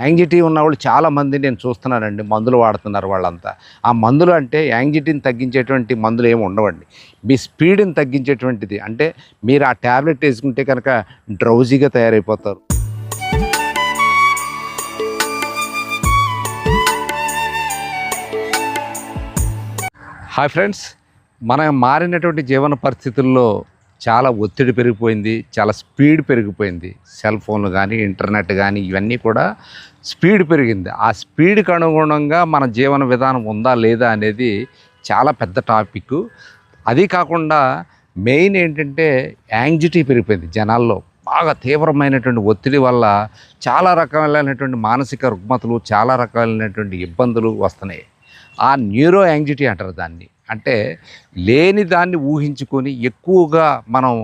Anxiety ఉన్న వాళ్ళు చాలామంది నేను చూస్తున్నానండి మందులు వాడుతున్నారు వాళ్ళంతా. ఆ మందులు అంటే యాంగ్జైటీని తగ్గించేటువంటి మందులు ఏమి ఉండవండి. మీ స్పీడ్ని తగ్గించేటువంటిది. అంటే మీరు ఆ ట్యాబ్లెట్ వేసుకుంటే కనుక డ్రౌజీగా తయారైపోతారు. హాయ్ ఫ్రెండ్స్ మన మారినటువంటి జీవన పరిస్థితుల్లో చాలా ఒత్తిడి పెరిగిపోయింది చాలా స్పీడ్ పెరిగిపోయింది. సెల్ ఫోన్లు కానీ ఇంటర్నెట్ కానీ ఇవన్నీ కూడా స్పీడ్ పెరిగింది. ఆ స్పీడ్కి అనుగుణంగా మన జీవన విధానం ఉందా లేదా అనేది చాలా పెద్ద టాపిక్. అది కాకుండా మెయిన్ ఏంటంటే యాంగ్జైటీ పెరిగిపోయింది జనాల్లో. బాగా తీవ్రమైనటువంటి ఒత్తిడి వల్ల చాలా రకాలైనటువంటి మానసిక రుగ్మతలు చాలా రకాలైనటువంటి ఇబ్బందులు వస్తున్నాయి. ఆ న్యూరో యాంగ్జైటీ అంటారు దాన్ని. అంటే లేని దాన్ని ఊహించుకొని ఎక్కువగా మనం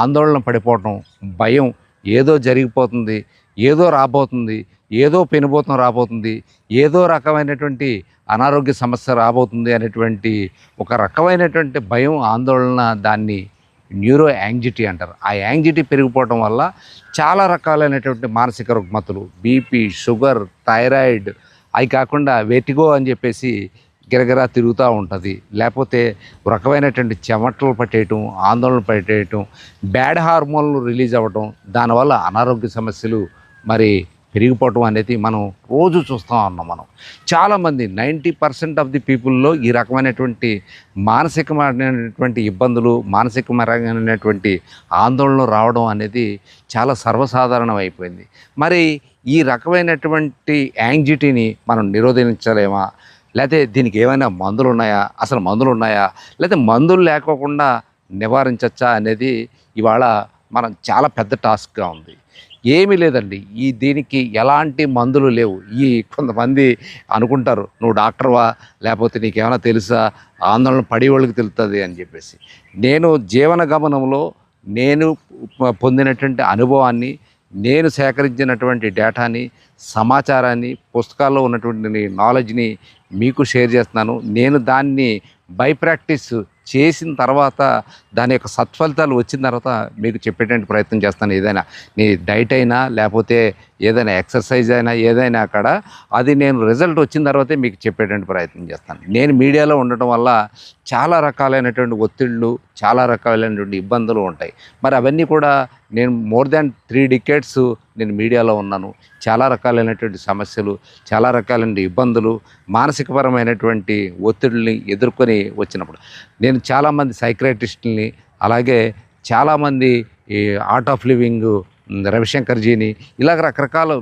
ఆందోళన పడిపోవటం భయం ఏదో జరిగిపోతుంది ఏదో రాబోతుంది ఏదో పెనుభూతం రాబోతుంది ఏదో రకమైనటువంటి అనారోగ్య సమస్య రాబోతుంది అనేటువంటి ఒక రకమైనటువంటి భయం ఆందోళన దాన్ని న్యూరో యాంగ్జిటీ అంటారు. ఆ యాంగ్జిటీ పెరిగిపోవటం వల్ల చాలా రకాలైనటువంటి మానసిక రుగ్మతలు బీపీ షుగర్ థైరాయిడ్ అవి కాకుండా వెటిగో అని చెప్పేసి గిరగిరా తిరుగుతూ ఉంటుంది. లేకపోతే రకమైనటువంటి చెమటలు పట్టేయటం ఆందోళన పట్టేయటం బ్యాడ్ హార్మోన్లు రిలీజ్ అవ్వటం దానివల్ల అనారోగ్య సమస్యలు మరి పెరిగిపోవటం అనేది మనం రోజు చూస్తూ ఉన్నాం మనం. చాలామంది నైంటీ పర్సెంట్ ఆఫ్ ది పీపుల్లో ఈ రకమైనటువంటి మానసికమైనటువంటి ఇబ్బందులు మానసికమైనటువంటి ఆందోళనలు రావడం అనేది చాలా సర్వసాధారణం అయిపోయింది మరి ఈ రకమైనటువంటి యాంగ్జైటీని మనం నిరోధించలేమా? లేకపోతే దీనికి ఏమైనా మందులు ఉన్నాయా అసలు మందులు ఉన్నాయా లేకపోతే మందులు లేకోకుండా నివారించచ్చా అనేది ఇవాళ మనం చాలా పెద్ద టాస్క్గా ఉంది. ఏమీ లేదండి. ఈ దీనికి ఎలాంటి మందులు లేవు. ఈ కొంతమంది అనుకుంటారు నువ్వు డాక్టర్వా లేకపోతే నీకేమైనా తెలుసా? ఆందోళన పడేవాళ్ళకి తెలుస్తుంది అని చెప్పేసి. నేను జీవన గమనంలో నేను పొందినటువంటి అనుభవాన్ని నేను సేకరించినటువంటి డేటాని సమాచారాన్ని పుస్తకాల్లో ఉన్నటువంటి నాలెడ్జ్ని మీకు షేర్ చేస్తున్నాను. నేను దాన్ని బై ప్రాక్టీస్ చేసిన తర్వాత దాని యొక్క సత్ఫలితాలు వచ్చిన తర్వాత మీకు చెప్పేటువంటి ప్రయత్నం చేస్తాను. ఏదైనా నీ డైట్ అయినా లేకపోతే ఏదైనా ఎక్సర్సైజ్ అయినా ఏదైనా అక్కడ అది నేను రిజల్ట్ వచ్చిన తర్వాతే మీకు చెప్పేటువంటి ప్రయత్నం చేస్తాను. నేను మీడియాలో ఉండటం వల్ల చాలా రకాలైనటువంటి ఒత్తిళ్ళు చాలా రకాలైనటువంటి ఇబ్బందులు ఉంటాయి. మరి అవన్నీ కూడా నేను మోర్ దాన్ త్రీ డికేట్స్ నేను మీడియాలో ఉన్నాను. చాలా రకాలైనటువంటి సమస్యలు చాలా రకాలైన ఇబ్బందులు మానసికపరమైనటువంటి ఒత్తిడిని ఎదుర్కొని వచ్చినప్పుడు నేను చాలామంది సైక్రటిస్టుల్ని అలాగే చాలామంది ఈ ఆర్ట్ ఆఫ్ లివింగ్ రవిశంకర్జీని ఇలాగ రకరకాల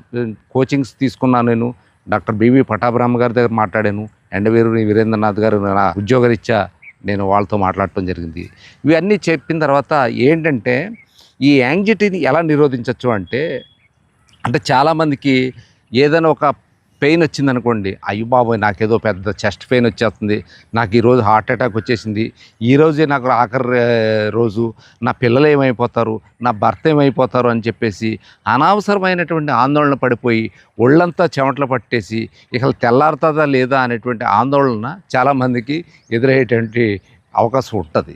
కోచింగ్స్ తీసుకున్నాను నేను. డాక్టర్ బివి పటాభిరామ్ గారి దగ్గర మాట్లాడాను. ఎండవీరు వీరేంద్రనాథ్ గారు నా ఉద్యోగరీత్యా నేను వాళ్ళతో మాట్లాడటం జరిగింది. ఇవన్నీ చెప్పిన తర్వాత ఏంటంటే ఈ యాంగ్జైటీని ఎలా నిరోధించవచ్చు అంటే అంటే చాలామందికి ఏదైనా ఒక పెయిన్ వచ్చిందనుకోండి అయ్యో బాబోయ్ నాకేదో పెద్ద చెస్ట్ పెయిన్ వచ్చేస్తుంది నాకు ఈరోజు హార్ట్ అటాక్ వచ్చేసింది ఈ రోజే నాకు ఆఖరి రోజు నా పిల్లలు ఏమైపోతారు నా భర్త ఏమైపోతారు అని చెప్పేసి అనవసరమైనటువంటి ఆందోళన పడిపోయి ఒళ్ళంతా చెమటలు పట్టేసి ఇక తెల్లారుతుందా లేదా అనేటువంటి ఆందోళన చాలామందికి ఎదురయ్యేటువంటి అవకాశం ఉంటుంది.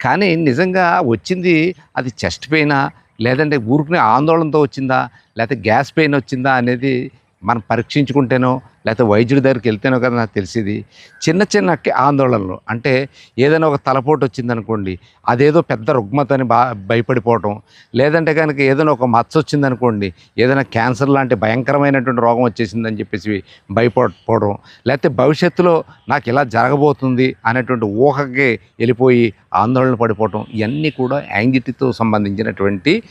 కానీ నిజంగా వచ్చింది అది చెస్ట్ పెయినా లేదంటే ఊరుకునే ఆందోళనతో వచ్చిందా లేకపోతే గ్యాస్ పెయిన్ వచ్చిందా అనేది మనం పరీక్షించుకుంటేనో లేకపోతే వైద్యుడి దగ్గరికి వెళ్తేనో కదా నాకు తెలిసేది. చిన్న చిన్న ఆందోళనలు. అంటే ఏదైనా ఒక తలపోటు వచ్చిందనుకోండి అదేదో పెద్ద రుగ్మత అని బా భయపడిపోవటం. లేదంటే కనుక ఏదైనా ఒక మచ్చ వచ్చిందనుకోండి ఏదైనా క్యాన్సర్ లాంటి భయంకరమైనటువంటి రోగం వచ్చేసిందని చెప్పేసి భయపడిపోవడం లేకపోతే భవిష్యత్తులో నాకు ఇలా జరగబోతుంది అనేటువంటి ఊహకి వెళ్ళిపోయి ఆందోళన పడిపోవటం. ఇవన్నీ కూడా యాంగిటీతో సంబంధించినటువంటి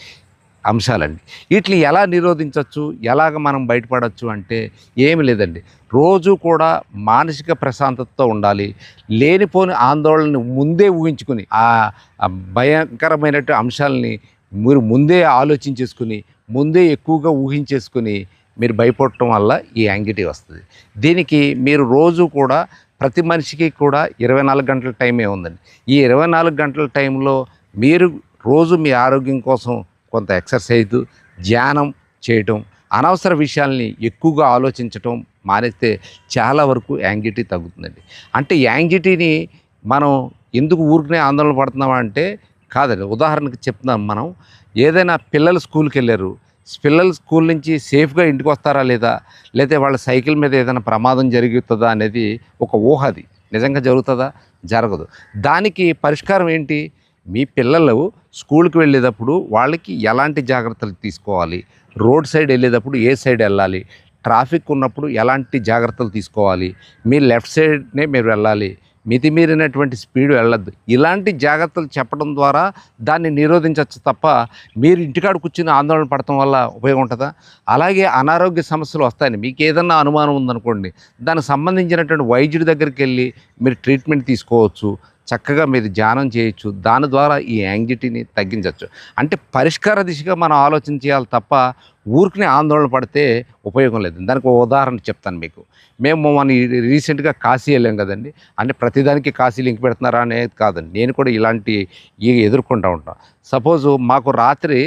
అంశాలండి. వీటిని ఎలా నిరోధించవచ్చు ఎలాగ మనం బయటపడవచ్చు అంటే ఏమి లేదండి. రోజు కూడా మానసిక ప్రశాంతతతో ఉండాలి. లేనిపోని ఆందోళనని ముందే ఊహించుకుని ఆ భయంకరమైన భయంకరమైనటువంటి అంశాలని మీరు ముందే ఆలోచించేసుకుని ముందే ఎక్కువగా ఊహించేసుకుని మీరు భయపడటం వల్ల ఈ యాంగిటీ వస్తుంది. దీనికి మీరు రోజు కూడా ప్రతి మనిషికి కూడా ఇరవై నాలుగు గంటల టైమే ఉందండి. ఈ ఇరవై నాలుగు గంటల టైంలో మీరు రోజు మీ ఆరోగ్యం కోసం కొంత ఎక్సర్సైజ్ ధ్యానం చేయటం అనవసర విషయాల్ని ఎక్కువగా ఆలోచించటం మానేస్తే చాలా వరకు యాంగిటీ తగ్గుతుందండి. అంటే యాంగిటీని మనం ఎందుకు ఊరికనే ఆందోళన పడుతున్నామా అంటే కాదండి. ఉదాహరణకు చెప్తున్నాం మనం. ఏదైనా పిల్లలు స్కూల్కి వెళ్ళారు. పిల్లలు స్కూల్ నుంచి సేఫ్గా ఇంటికి వస్తారా లేదా? లేదా వాళ్ళ సైకిల్ మీద ఏదైనా ప్రమాదం జరుగుతుందా అనేది ఒక ఊహ అది. నిజంగా జరుగుతుందా? జరగదు. దానికి పరిష్కారం ఏంటి? మీ పిల్లలు స్కూల్కి వెళ్ళేటప్పుడు వాళ్ళకి ఎలాంటి జాగ్రత్తలు తీసుకోవాలి? రోడ్ సైడ్ వెళ్ళేటప్పుడు ఏ సైడ్ వెళ్ళాలి? ట్రాఫిక్ ఉన్నప్పుడు ఎలాంటి జాగ్రత్తలు తీసుకోవాలి? మీ లెఫ్ట్ సైడ్నే మీరు వెళ్ళాలి. మితిమీరినటువంటి స్పీడ్ వెళ్ళద్దు. ఇలాంటి జాగ్రత్తలు చెప్పడం ద్వారా దాన్ని నిరోధించవచ్చు తప్ప మీరు ఇంటికాడ కూర్చుని ఆందోళన పడటం వల్ల ఉపయోగం ఉంటుందా? అలాగే అనారోగ్య సమస్యలు వస్తాయని మీకు ఏదన్నా అనుమానం ఉందనుకోండి దానికి సంబంధించినటువంటి వైద్యుడి దగ్గరికి వెళ్ళి మీరు ట్రీట్మెంట్ తీసుకోవచ్చు. చక్కగా మీరు ధ్యానం చేయొచ్చు. దాని ద్వారా ఈ యాంగ్జైటీని తగ్గించవచ్చు అంటే పరిష్కార దిశగా మనం ఆలోచన చేయాలి తప్ప ఊరికి ఆందోళన పడితే ఉపయోగం లేదు. దానికి ఒక ఉదాహరణ చెప్తాను మీకు. మేము మన రీసెంట్గా కాశీ వెళ్ళాం కదండి. అంటే ప్రతిదానికి కాశీ లింక్ పెడుతున్నారా అనేది కాదండి. నేను కూడా ఇలాంటి ఇవి ఎదుర్కొంటూ ఉంటాను. సపోజు మాకు రాత్రి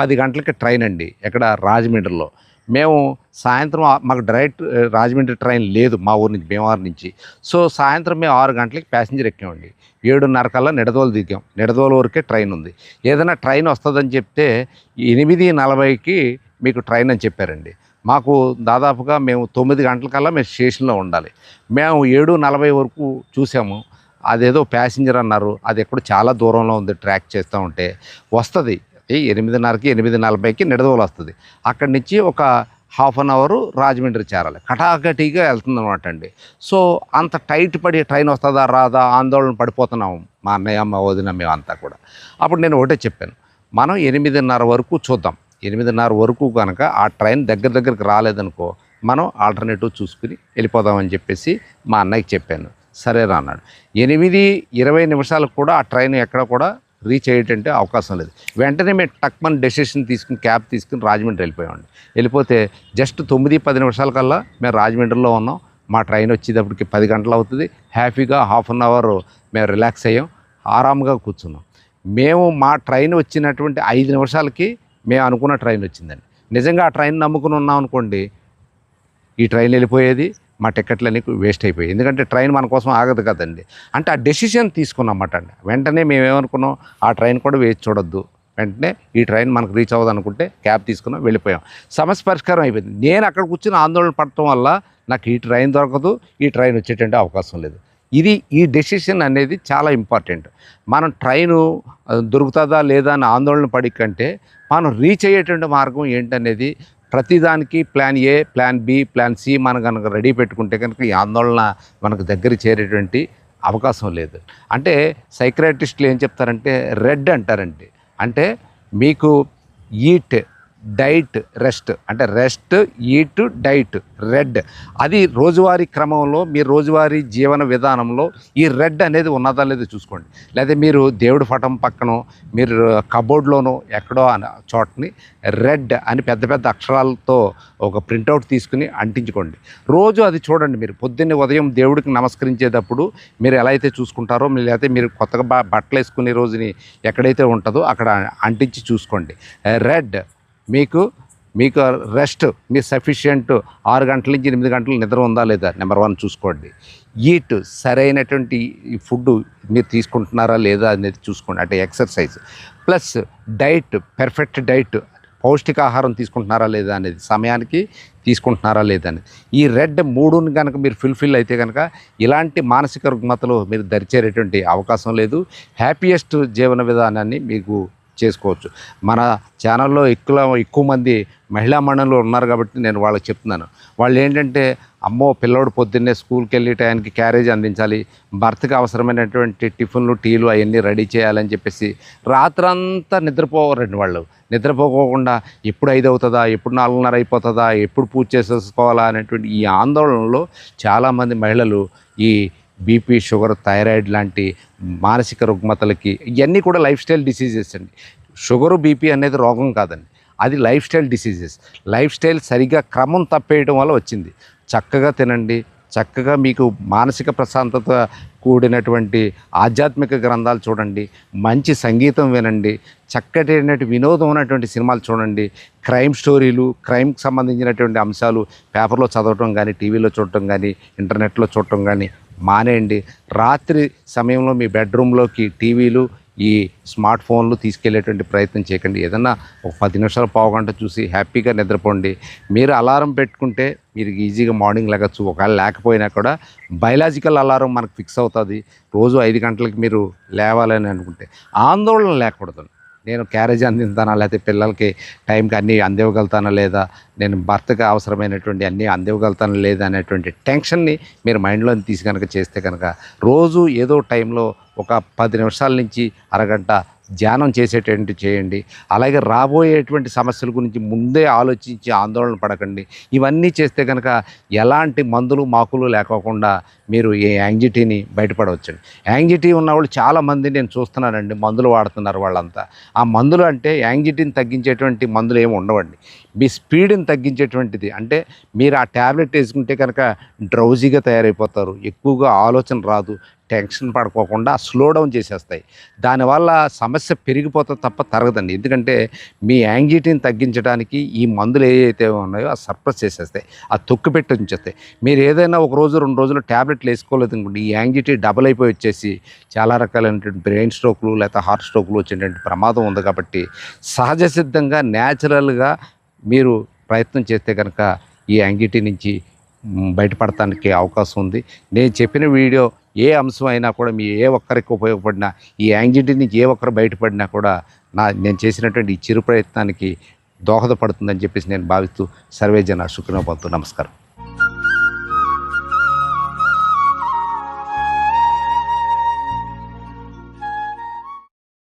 పది గంటలకి ట్రైన్ అండి. ఎక్కడ రాజమండ్రిలో. మేము సాయంత్రం మాకు డైరెక్ట్ రాజమండ్రి ట్రైన్ లేదు మా ఊరి నుంచి భీమవరం నుంచి. సో సాయంత్రం మేము ఆరు గంటలకి ప్యాసింజర్ ఎక్కామండి. ఏడున్నర కల్లా నిడదోలు దిగాం. నిడదోలు వరకే ట్రైన్ ఉంది. ఏదైనా ట్రైన్ వస్తుందని చెప్తే ఎనిమిది నలభైకి మీకు ట్రైన్ అని చెప్పారండి. మాకు దాదాపుగా మేము తొమ్మిది గంటలకల్లా మేము స్టేషన్లో ఉండాలి. మేము ఏడు నలభై వరకు చూసాము. అదేదో ప్యాసింజర్ అన్నారు. అది ఎక్కడ చాలా దూరంలో ఉంది ట్రాక్ చేస్తూ ఉంటే. వస్తుంది. ఎనిమిదిన్నరకి ఎనిమిది నలభైకి నిడదవోలు వస్తుంది అక్కడి నుంచి ఒక హాఫ్ అన్ అవర్ రాజమండ్రి చేరాలి. కటాకటీగా వెళ్తుంది అనమాట అండి. సో అంత టైట్ పడి ట్రైన్ వస్తుందా రాదా ఆందోళన పడిపోతున్నాము మా అన్నయ్య మా వదిన మేమంతా కూడా. అప్పుడు నేను ఒకటే చెప్పాను. మనం ఎనిమిదిన్నర వరకు చూద్దాం. ఎనిమిదిన్నర వరకు కనుక ఆ ట్రైన్ దగ్గర దగ్గరికి రాలేదనుకో మనం ఆల్టర్నేటివ్ చూసుకుని వెళ్ళిపోదామని చెప్పేసి మా అన్నయ్యకి చెప్పాను. సరేరా అన్నాడు. ఎనిమిది ఇరవై నిమిషాలకు కూడా ఆ ట్రైన్ ఎక్కడ కూడా రీచ్ అయ్యేటంటే అవకాశం లేదు. వెంటనే మేము టక్మన్ డెసిషన్ తీసుకుని క్యాబ్ తీసుకుని రాజమండ్రి వెళ్ళిపోయామండి. వెళ్ళిపోతే జస్ట్ తొమ్మిది పది నిమిషాల కల్లా మేము రాజమండ్రిలో ఉన్నాం. మా ట్రైన్ వచ్చేటప్పటికి పది గంటలు అవుతుంది. హ్యాపీగా హాఫ్ అన్ అవర్ మేము రిలాక్స్ అయ్యాం. ఆరాముగా కూర్చున్నాం. మేము మా ట్రైన్ వచ్చినటువంటి ఐదు నిమిషాలకి మేము అనుకున్న ట్రైన్ వచ్చిందండి. నిజంగా ఆ ట్రైన్ నమ్ముకుని ఉన్నాం అనుకోండి ఈ ట్రైన్ వెళ్ళిపోయేది మా టికెట్లన్నీ వేస్ట్ అయిపోయాయి. ఎందుకంటే ట్రైన్ మన కోసం ఆగదు కదండి. అంటే ఆ డెసిషన్ తీసుకున్నమాట అండి వెంటనే మేమేమనుకున్నాం ఆ ట్రైన్ కూడా వేచి చూడొద్దు. వెంటనే ఈ ట్రైన్ మనకు రీచ్ అవ్వదు అనుకుంటే క్యాబ్ తీసుకున్నాం వెళ్ళిపోయాం. సమస్య పరిష్కారం అయిపోయింది. నేను అక్కడ కూర్చొని ఆందోళన పడటం వల్ల నాకు ఈ ట్రైన్ దొరకదు ఈ ట్రైన్ వచ్చేటువంటి అవకాశం లేదు. ఇది ఈ డెసిషన్ అనేది చాలా ఇంపార్టెంట్. మనం ట్రైను దొరుకుతుందా లేదా అని ఆందోళన పడి కంటే మనం రీచ్ అయ్యేటువంటి మార్గం ఏంటనేది ప్రతిదానికి plan A plan B plan C మనం కనుక రెడీ పెట్టుకుంటే కనుక ఈ ఆందోళన మనకు దగ్గర చేరేటువంటి అవకాశం లేదు. అంటే సైక్రాటిస్టులు ఏం చెప్తారంటే రెడ్ అంటారండి. అంటే మీకు ఈట్ డైట్ రెస్ట్. అంటే రెస్ట్ ఈట్ డైట్ రెడ్. అది రోజువారీ క్రమంలో మీ రోజువారీ జీవన విధానంలో ఈ రెడ్ అనేది ఉన్నదా లేదో చూసుకోండి. లేదా మీరు దేవుడి పటం పక్కన మీరు కబోర్డ్లోనో ఎక్కడో అన చోటని రెడ్ అని పెద్ద పెద్ద అక్షరాలతో ఒక ప్రింటౌట్ తీసుకుని అంటించుకోండి. రోజు అది చూడండి మీరు. పొద్దున్నే ఉదయం దేవుడికి నమస్కరించేటప్పుడు మీరు ఎలా అయితే చూసుకుంటారో లేకపోతే మీరు కొత్తగా బట్టలు వేసుకునే రోజుని ఎక్కడైతే ఉంటుందో అక్కడ అంటించి చూసుకోండి. రెడ్ మీకు మీకు రెస్ట్ మీ సఫిషియంట్ ఆరు గంటల నుంచి ఎనిమిది గంటలు నిద్ర ఉందా లేదా? నెంబర్ వన్ చూసుకోండి. ఈట్ సరైనటువంటి ఫుడ్ మీరు తీసుకుంటున్నారా లేదా అనేది చూసుకోండి. అంటే exercise plus diet perfect diet పౌష్టికాహారం తీసుకుంటున్నారా లేదా అనేది సమయానికి తీసుకుంటున్నారా లేదా అనేది. ఈ రెడ్ మూడుని కనుక మీరు ఫుల్ఫిల్ అయితే కనుక ఇలాంటి మానసిక రుగ్మతలు మీరు దరిచేరేటువంటి అవకాశం లేదు. హ్యాపీయెస్ట్ జీవన విధానాన్ని మీకు చేసుకోవచ్చు. మన ఛానల్లో ఎక్కువ ఎక్కువ మంది మహిళా మండలిలో ఉన్నారు కాబట్టి నేను వాళ్ళకి చెప్తున్నాను. వాళ్ళు ఏంటంటే అమ్మో పిల్లోడు పొద్దున్నే స్కూల్కి వెళ్ళి టయానికి క్యారేజ్ అందించాలి భర్తకి అవసరమైనటువంటి టిఫిన్లు టీలు అవన్నీ రెడీ చేయాలని చెప్పేసి రాత్రంతా నిద్రపోవరండి వాళ్ళు. నిద్రపోకోకుండా ఎప్పుడు ఐదు అవుతుందా ఎప్పుడు నాలుగున్నర అయిపోతుందా ఎప్పుడు పూజ చేసేసుకోవాలా అనేటువంటి ఈ ఆందోళనలో చాలామంది మహిళలు ఈ బీపీ షుగర్ థైరాయిడ్ లాంటి మానసిక రుగ్మతలకి ఇవన్నీ కూడా లైఫ్ స్టైల్ డిసీజెస్ అండి. షుగరు బీపీ అనేది రోగం కాదండి. అది life style diseases. Life style సరిగ్గా క్రమం తప్పేయడం వల్ల వచ్చింది. చక్కగా తినండి. చక్కగా మీకు మానసిక ప్రశాంతత కూడినటువంటి ఆధ్యాత్మిక గ్రంథాలు చూడండి. మంచి సంగీతం వినండి. చక్కటి వినోదం ఉన్నటువంటి సినిమాలు చూడండి. క్రైమ్ స్టోరీలు క్రైమ్కి సంబంధించినటువంటి అంశాలు పేపర్లో చదవటం కానీ టీవీలో చూడటం కానీ ఇంటర్నెట్లో చూడటం కానీ మానేయండి. రాత్రి సమయంలో మీ బెడ్రూమ్లోకి టీవీలు ఈ స్మార్ట్ ఫోన్లు తీసుకెళ్ళేటువంటి ప్రయత్నం చేయకండి. ఏదన్నా ఒక పది నిమిషాలు పావు గంట చూసి హ్యాపీగా నిద్రపోండి. మీరు అలారం పెట్టుకుంటే మీరు ఈజీగా మార్నింగ్ లెగచ్చు. ఒకవేళ లేకపోయినా కూడా బయలాజికల్ అలారం మనకు ఫిక్స్ అవుతుంది. రోజు ఐదు గంటలకు మీరు లేవాలని అనుకుంటే. ఆందోళన లేకూడదు. నేను క్యారేజ్ అందిస్తానా లేకపోతే పిల్లలకి టైంకి అన్నీ అందివ్వగలుగుతానా లేదా? నేను భర్తకు అవసరమైనటువంటి అన్నీ అందివ్వగలుగుతానా లేదా అనేటువంటి టెన్షన్ని మీరు మైండ్లో తీసి కనుక చేస్తే కనుక రోజు ఏదో టైంలో ఒక పది నిమిషాల నుంచి అరగంట ధ్యానం చేసేటట్టు చేయండి. అలాగే రాబోయేటువంటి సమస్యల గురించి ముందే ఆలోచించి ఆందోళన పడకండి. ఇవన్నీ చేస్తే కనుక ఎలాంటి మందులు మాకులు లేకోకుండా మీరు ఈ యాంగ్జైటీని బయటపడవచ్చండి. యాంగ్జైటీ ఉన్నవాళ్ళు చాలామంది నేను చూస్తున్నానండి మందులు వాడుతున్నారు వాళ్ళంతా. ఆ మందులు అంటే యాంగ్జైటీని తగ్గించేటువంటి మందులు ఏమి ఉండవండి. మీ స్పీడ్ని తగ్గించేటువంటిది. అంటే మీరు ఆ ట్యాబ్లెట్ వేసుకుంటే కనుక డ్రౌజీగా తయారైపోతారు. ఎక్కువగా ఆలోచన రాదు. టెన్షన్ పడుకోకుండా స్లో డౌన్ చేసేస్తాయి. దానివల్ల సమస్య పెరిగిపోతుంది తప్ప తరగదండి. ఎందుకంటే మీ యాంగ్జైటీని తగ్గించడానికి ఈ మందులు ఏవైతే ఉన్నాయో ఆ సర్ప్రెస్ చేసేస్తాయి. ఆ తొక్కు పెట్టి ఉంచేస్తాయి. మీరు ఏదైనా ఒక రోజు రెండు రోజులు ట్యాబ్లెట్లు వేసుకోలేదు అనుకోండి ఈ యాంగ్జైటీ డబుల్ అయిపోయి వచ్చేసి చాలా రకాలైనటువంటి బ్రెయిన్ స్ట్రోక్లు లేకపోతే హార్ట్ స్ట్రోక్లు వచ్చేటువంటి ప్రమాదం ఉంది కాబట్టి సహజ సిద్ధంగా న్యాచురల్గా మీరు ప్రయత్నం చేస్తే కనుక ఈ యాంగ్జైటీ నుంచి బయటపడటానికి అవకాశం ఉంది. నేను చెప్పిన వీడియో ఏ అంశం అయినా కూడా మీ ఏ ఒక్కరికి ఉపయోగపడినా ఈ యాంగ్జైటీ నుంచి ఏ ఒక్కరు బయటపడినా కూడా నా నేను చేసినటువంటి ఈ చిరు ప్రయత్నానికి దోహదపడుతుందని చెప్పేసి నేను భావిస్తూ సర్వేజన జన నమస్కారం.